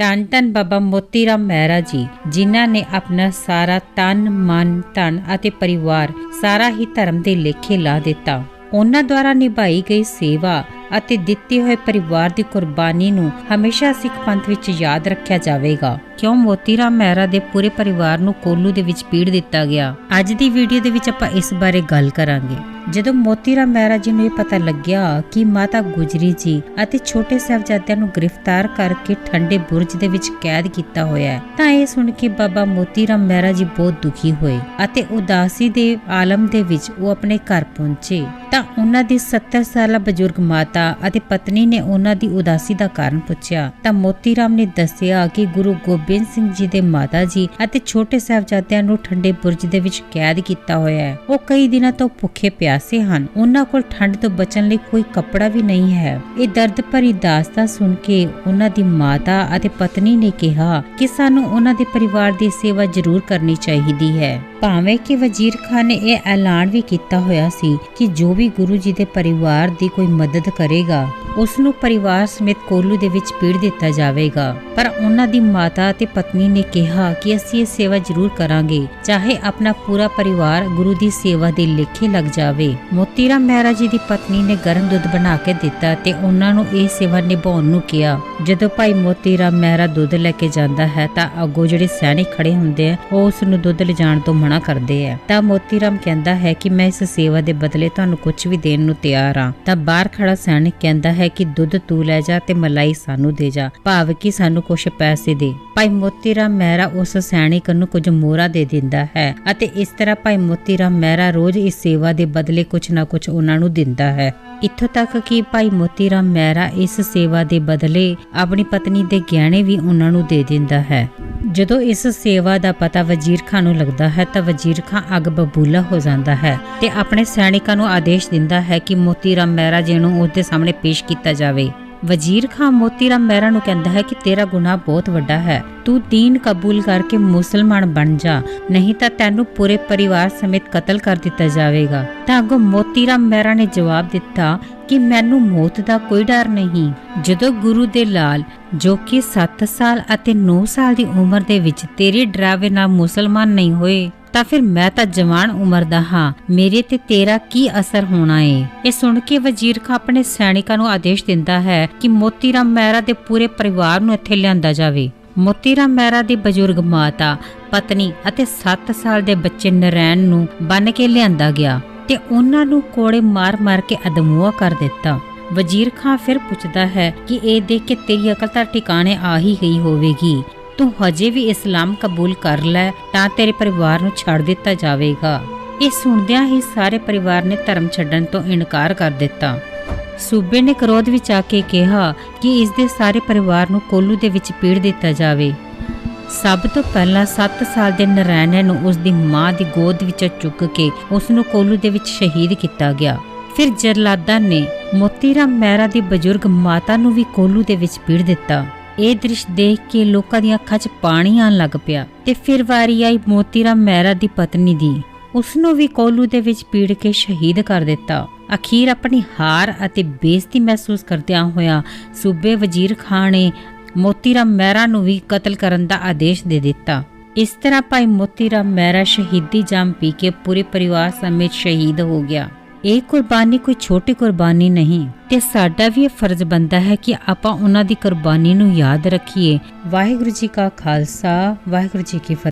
ਧੰਨ ਧੰਨ ਬਾਬਾ ਮੋਤੀ ਰਾਮ ਮਹਿਰਾ ਜੀ, ਜਿਨ੍ਹਾਂ ਨੇ ਆਪਣਾ ਸਾਰਾ ਤਨ, ਮਨ, ਧਨ ਅਤੇ ਪਰਿਵਾਰ ਸਾਰਾ ਹੀ ਧਰਮ ਦੇ ਲੇਖੇ ਲਾ ਦਿੱਤਾ। ਉਹਨਾਂ ਦੁਆਰਾ ਨਿਭਾਈ ਗਈ ਸੇਵਾ ਅਤੇ ਦਿੱਤੇ ਹੋਏ ਪਰਿਵਾਰ ਦੀ ਕੁਰਬਾਨੀ ਨੂੰ ਹਮੇਸ਼ਾ ਸਿੱਖ ਪੰਥ ਵਿੱਚ ਯਾਦ ਰੱਖਿਆ ਜਾਵੇਗਾ। ਕਿਉਂ ਮੋਤੀ ਰਾਮ ਮਹਿਰਾ ਦੇ ਪੂਰੇ ਪਰਿਵਾਰ ਨੂੰ ਕੋਲੂ ਦੇ ਵਿੱਚ ਪੀੜ ਦਿੱਤਾ ਗਿਆ? ਅੱਜ ਦੀ ਵੀਡੀਓ ਦੇ ਵਿੱਚ ਆਪਾਂ ਇਸ ਬਾਰੇ ਗੱਲ ਕਰਾਂਗੇ। ਜਦੋਂ ਮੋਤੀ ਰਾਮ ਮਹਿਰਾ ਜੀ ਨੂੰ ਇਹ ਪਤਾ ਲੱਗਿਆ ਕਿ ਮਾਤਾ ਗੁਜਰੀ ਜੀ ਅਤੇ ਛੋਟੇ ਸਾਹਿਬਜ਼ਾਦਿਆਂ ਨੂੰ ਗ੍ਰਿਫਤਾਰ ਕਰਕੇ ਠੰਡੇ ਬੁਰਜ ਦੇ ਵਿੱਚ ਕੈਦ ਕੀਤਾ ਹੋਇਆ ਹੈ, ਤਾਂ ਇਹ ਸੁਣ ਕੇ ਬਾਬਾ ਮੋਤੀ ਰਾਮ ਮਹਿਰਾ ਜੀ ਬਹੁਤ ਦੁਖੀ ਹੋਏ ਅਤੇ ਉਦਾਸੀ ਦੇ ਆਲਮ ਦੇ ਵਿੱਚ ਉਹ ਆਪਣੇ ਘਰ ਪਹੁੰਚੇ। ਤਾਂ ਉਹਨਾਂ ਦੀ 70 ਸਾਲਾ ਬਜ਼ੁਰਗ ਮਾਤਾ ਅਤੇ ਪਤਨੀ ਨੇ ਉਹਨਾਂ ਦੀ ਉਦਾਸੀ ਦਾ ਕਾਰਨ ਪੁੱਛਿਆ। ਤਾਂ ਮੋਤੀ ਰਾਮ ਨੇ ਦੱਸਿਆ ਕਿ ਗੁਰੂ ਗੋਬਿੰਦ ਸਿੰਘ ਜੀ ਦੇ ਮਾਤਾ ਜੀ ਅਤੇ ਛੋਟੇ ਸਾਹਿਬਜ਼ਾਦਿਆਂ ਨੂੰ ਠੰਡੇ ਬੁਰਜ ਦੇ ਵਿੱਚ ਕੈਦ ਕੀਤਾ ਹੋਇਆ ਹੈ। ਉਹ ਕਈ ਦਿਨਾਂ ਤੋਂ ਭੁੱਖੇ ਪਿਆਸੇ ਹਨ। ਉਹਨਾਂ ਕੋਲ ਠੰਡ ਤੋਂ ਬਚਣ ਲਈ ਕੋਈ ਕੱਪੜਾ ਵੀ ਨਹੀਂ ਹੈ। ਇਹ ਦਰਦ ਭਰੀ ਦਾਸਤਾ ਸੁਣ ਕੇ ਉਹਨਾਂ ਦੀ ਮਾਤਾ ਅਤੇ ਪਤਨੀ ਨੇ ਕਿਹਾ ਕਿ ਸਾਨੂੰ ਉਹਨਾਂ ਦੇ ਪਰਿਵਾਰ ਦੀ ਸੇਵਾ ਜ਼ਰੂਰ ਕਰਨੀ ਚਾਹੀਦੀ ਹੈ। ਭਾਵੇਂ ਕਿ ਵਜ਼ੀਰ ਖਾਨ ਨੇ ਇਹ ਐਲਾਨ ਵੀ ਕੀਤਾ ਹੋਇਆ ਸੀ ਕਿ ਜੋ ਵੀ ਗੁਰੂ ਜੀ ਦੇ ਪਰਿਵਾਰ ਦੀ ਕੋਈ ਮਦਦ ਕਰੇਗਾ ਉਸ ਨੂੰ ਪਰਿਵਾਰ ਸਮੇਤ ਕੋਲੂ ਦੇ ਵਿੱਚ ਪੀੜ ਦਿੱਤਾ ਜਾਵੇਗਾ। ਪਰ ਉਹਨਾਂ ਦੀ ਮਾਤਾ ਅਤੇ ਪਤਨੀ ਨੇ ਕਿਹਾ ਕਿ ਅਸੀਂ ਇਹ ਸੇਵਾ ਜ਼ਰੂਰ ਕਰਾਂਗੇ, ਚਾਹੇ ਆਪਣਾ ਪੂਰਾ ਪਰਿਵਾਰ ਗੁਰੂ ਦੀ ਸੇਵਾ ਦੇ ਲੇਖੇ ਲੱਗ ਜਾਵੇ। ਮੋਤੀ ਰਾਮ ਮਹਿਰਾ ਜੀ ਦੀ ਪਤਨੀ ਨੇ ਗਰਮ ਦੁੱਧ ਬਣਾ ਕੇ ਦਿੱਤਾ ਤੇ ਉਹਨਾਂ ਨੂੰ ਇਹ ਸੇਵਾ ਨਿਭਾਉਣ ਨੂੰ ਕਿਹਾ। ਜਦੋਂ ਭਾਈ ਮੋਤੀ ਰਾਮ ਮਹਿਰਾ ਦੁੱਧ ਲੈ ਕੇ ਜਾਂਦਾ ਹੈ ਤਾਂ ਅੱਗੋਂ ਜਿਹੜੇ ਸੈਨਿਕ ਖੜੇ ਹੁੰਦੇ ਆ, ਉਹ ਉਸ ਨੂੰ ਦੁੱਧ ਲਿਜਾਣ ਤੋਂ ਮਨਾ ਕਰਦੇ ਆ। ਤਾਂ ਮੋਤੀ ਕਹਿੰਦਾ ਹੈ ਕਿ ਮੈਂ ਇਸ ਸੇਵਾ ਦੇ ਬਦਲੇ ਤੁਹਾਨੂੰ ਕੁਝ ਵੀ ਦੇਣ ਨੂੰ ਤਿਆਰ ਹਾਂ। ਤਾਂ ਬਾਹਰ ਖੜਾ ਸੈਨਿਕ ਕਹਿੰਦਾ ਹੈ ਕਿ ਦੁੱਧ ਤੂੰ ਲੈ ਜਾ ਤੇ ਮਲਾਈ ਸਾਨੂੰ ਦੇ ਜਾ। ਭਾਵ ਕਿ ਸਾਨੂੰ ਕੁਝ ਪੈਸੇ ਦੇ। ਭਾਈ ਮੋਤੀ ਮਹਿਰਾ ਉਸ ਸੈਨਿਕ ਨੂੰ ਕੁਝ ਮੋਹਰਾ ਦੇ ਦਿੰਦਾ ਹੈ ਅਤੇ ਇਸ ਤਰ੍ਹਾਂ ਭਾਈ ਮੋਤੀ ਰਾਮ ਮਹਿਰਾ ਰੋਜ਼ ਇਸ ਸੇਵਾ ਦੇ ਬਦਲੇ ਕੁਝ ਨਾ ਕੁਝ ਉਹਨਾਂ ਨੂੰ ਦਿੰਦਾ ਹੈ। ਇੱਥੋਂ ਤੱਕ ਕਿ ਭਾਈ ਮੋਤੀ ਰਾਮ ਮਹਿਰਾ ਇਸ ਸੇਵਾ ਦੇ ਬਦਲੇ ਆਪਣੀ ਪਤਨੀ ਦੇ ਗਹਿਣੇ ਵੀ ਉਹਨਾਂ ਨੂੰ ਦੇ ਦਿੰਦਾ ਹੈ। ਜਦੋਂ ਇਸ ਸੇਵਾ ਦਾ ਪਤਾ ਵਜ਼ੀਰ ਖਾਨ ਨੂੰ ਲੱਗਦਾ ਹੈ ਤਾਂ ਵਜ਼ੀਰ ਖਾਨ ਅੱਗ ਬਬੂਲਾ ਹੋ ਜਾਂਦਾ ਹੈ ਤੇ ਆਪਣੇ ਸੈਨਿਕਾਂ ਨੂੰ ਆਦੇਸ਼ ਦਿੰਦਾ ਹੈ ਕਿ ਮੋਤੀ ਰਾਮ ਮਹਿਰਾ ਜੀ ਨੂੰ ਉਸ ਦੇ ਸਾਹਮਣੇ ਪੇਸ਼ ਕੀਤਾ ਜਾਵੇ। ਵਜ਼ੀਰ ਖਾਨ ਮੋਤੀ ਮਹਿਰਾ ਨੂੰ ਕਹਿੰਦਾ ਹੈ ਕਿ ਤੇਰਾ ਗੁਨਾਹ ਬਹੁਤ ਵੱਡਾ ਹੈ। ਤੂੰ ਦੀਨ ਕਬੂਲ ਕਰਕੇ ਮੁਸਲਮਾਨ ਬਣ ਜਾ। ਨਹੀਂ ਤਾਂ ਤੈਨੂੰ ਪੂਰੇ ਪਰਿਵਾਰ ਸਮੇਤ ਕਤਲ ਕਰ ਦਿੱਤਾ ਜਾਵੇਗਾ। ਤਾਂ ਅੱਗੋਂ ਮੋਤੀ ਰਾਮ ਮਹਿਰਾ ਨੇ ਜਵਾਬ ਦਿੱਤਾ ਕਿ ਮੈਨੂੰ ਮੌਤ ਦਾ ਕੋਈ ਡਰ ਨਹੀਂ। ਜਦੋਂ ਗੁਰੂ ਦੇ ਲਾਲ, ਜੋ ਕਿ 7 ਸਾਲ ਅਤੇ 9 ਸਾਲ ਦੀ ਉਮਰ ਦੇ ਵਿੱਚ ਤੇਰੇ ਡਰਾਵੇ ਨਾਲ ਮੁਸਲਮਾਨ ਨਹੀਂ ਹੋਏ ਤਾਂ ਫਿਰ ਮੈਂ ਤਾਂ ਜਵਾਨ ਉਮਰ ਦਾ ਹਾਂ। ਮੇਰੇ ਤੇ ਤੇਰਾ ਕੀ ਅਸਰ ਹੋਣਾ ਏ? ਇਹ ਸੁਣ ਕੇ ਵਜ਼ੀਰ ਖਾਂ ਆਪਣੇ ਸੈਨਿਕਾਂ ਨੂੰ ਆਦੇਸ਼ ਦਿੰਦਾ ਹੈ ਕਿ ਮੋਤੀ ਰਾਮ ਮਹਿਰਾ ਦੇ ਪੂਰੇ ਪਰਿਵਾਰ ਨੂੰ ਇੱਥੇ ਲਿਆਂਦਾ ਜਾਵੇ। ਮੋਤੀ ਰਾਮ ਮਹਿਰਾ ਦੀ ਬਜ਼ੁਰਗ ਮਾਤਾ, ਪਤਨੀ ਅਤੇ 7 ਸਾਲ ਦੇ ਬੱਚੇ ਨਰੈਣ ਨੂੰ ਬੰਨ ਕੇ ਲਿਆਂਦਾ ਗਿਆ ਤੇ ਉਹਨਾਂ ਨੂੰ ਕੋੜੇ ਮਾਰ-ਮਾਰ ਕੇ ਅਦਮੂਆ ਕਰ ਦਿੱਤਾ। ਵਜ਼ੀਰ ਖਾਂ ਫਿਰ ਪੁੱਛਦਾ ਹੈ ਕਿ ਇਹ ਦੇਖ ਕੇ ਤੇਰੀ ਅਕਲ ਤਾਂ ਟਿਕਾਣੇ ਆ ਹੀ ਗਈ ਹੋਵੇਗੀ। ਤੂੰ ਹਜੇ ਵੀ ਇਸਲਾਮ ਕਬੂਲ ਕਰ ਲੈ, ਤਾਂ ਤੇਰੇ ਪਰਿਵਾਰ ਨੂੰ ਛੱਡ ਦਿੱਤਾ ਜਾਵੇਗਾ। ਇਹ ਸੁਣਦਿਆਂ ਹੀ ਸਾਰੇ ਪਰਿਵਾਰ ਨੇ ਧਰਮ ਛੱਡਣ ਤੋਂ ਇਨਕਾਰ ਕਰ ਦਿੱਤਾ। ਸੂਬੇ ਨੇ ਕਰੋਧ ਵਿੱਚ ਆ ਕੇ ਕਿਹਾ ਕਿ ਇਸ ਦੇ ਸਾਰੇ ਪਰਿਵਾਰ ਨੂੰ ਕੋਲੂ ਦੇ ਵਿੱਚ ਪੀੜ ਦਿੱਤਾ ਜਾਵੇ। ਸਭ ਤੋਂ ਪਹਿਲਾਂ 7 ਸਾਲ ਦੇ ਨਰੈਣ ਨੂੰ ਉਸ ਦੀ ਮਾਂ ਦੀ ਗੋਦ ਵਿੱਚ ਚੁੱਕ ਕੇ ਉਸ ਨੂੰ ਕੋਲੂ ਦੇ ਵਿੱਚ ਸ਼ਹੀਦ ਕੀਤਾ ਗਿਆ। ਫਿਰ ਜਰਲਾਦਾ ਨੇ ਮੋਤੀਰਾਮ ਮਹਿਰਾ ਦੀ ਬਜ਼ੁਰਗ ਮਾਤਾ ਨੂੰ ਵੀ ਕੋਲੂ ਦੇ ਵਿੱਚ ਪੀੜ ਦਿੱਤਾ। ਇਹ ਦ੍ਰਿਸ਼ ਦੇਖ ਕੇ ਲੋਕਾਂ ਦੀਆਂ ਅੱਖਾਂ 'ਚ ਪਾਣੀ ਆਉਣ ਲੱਗ ਪਿਆ ਤੇ ਫਿਰ ਵਾਰੀ ਆਈ ਮੋਤੀਰਾਮ ਮਹਿਰਾ ਦੀ ਪਤਨੀ ਦੀ। ਉਸ ਨੂੰ ਵੀ ਕੋਲੂ ਦੇ ਵਿੱਚ ਪੀੜ ਕੇ ਸ਼ਹੀਦ ਕਰ ਦਿੱਤਾ। ਅਖੀਰ ਆਪਣੀ ਹਾਰ ਅਤੇ ਬੇਇੱਜ਼ਤੀ ਮਹਿਸੂਸ ਕਰਦਿਆਂ ਹੋਇਆ ਸੂਬੇ ਵਜ਼ੀਰ ਖਾਨ ਨੇ ਮੋਤੀਰਾਮ ਮਹਿਰਾ ਨੂੰ ਵੀ ਕਤਲ ਕਰਨ ਦਾ ਆਦੇਸ਼ ਦੇ ਦਿੱਤਾ। ਇਸ ਤਰ੍ਹਾਂ ਭਾਈ ਮੋਤੀਰਾਮ ਮਹਿਰਾ ਸ਼ਹੀਦੀ ਜਾਮ ਪੀ ਕੇ ਪੂਰੇ ਪਰਿਵਾਰ ਸਮੇਤ ਸ਼ਹੀਦ ਹੋ ਗਿਆ। ਇਹ ਕੁਰਬਾਨੀ ਕੋਈ ਛੋਟੀ ਕੁਰਬਾਨੀ ਨਹੀਂ ਤੇ ਸਾਡਾ ਵੀ ਇਹ ਫਰਜ਼ ਬੰਦਾ ਹੈ ਕਿ ਆਪਾਂ ਉਹਨਾਂ ਦੀ ਕੁਰਬਾਨੀ ਨੂੰ ਯਾਦ ਰੱਖੀਏ। ਵਾਹਿਗੁਰੂ ਜੀ ਕਾ ਖਾਲਸਾ, ਵਾਹਿਗੁਰੂ ਜੀ ਕੀ ਫਤਿਹ।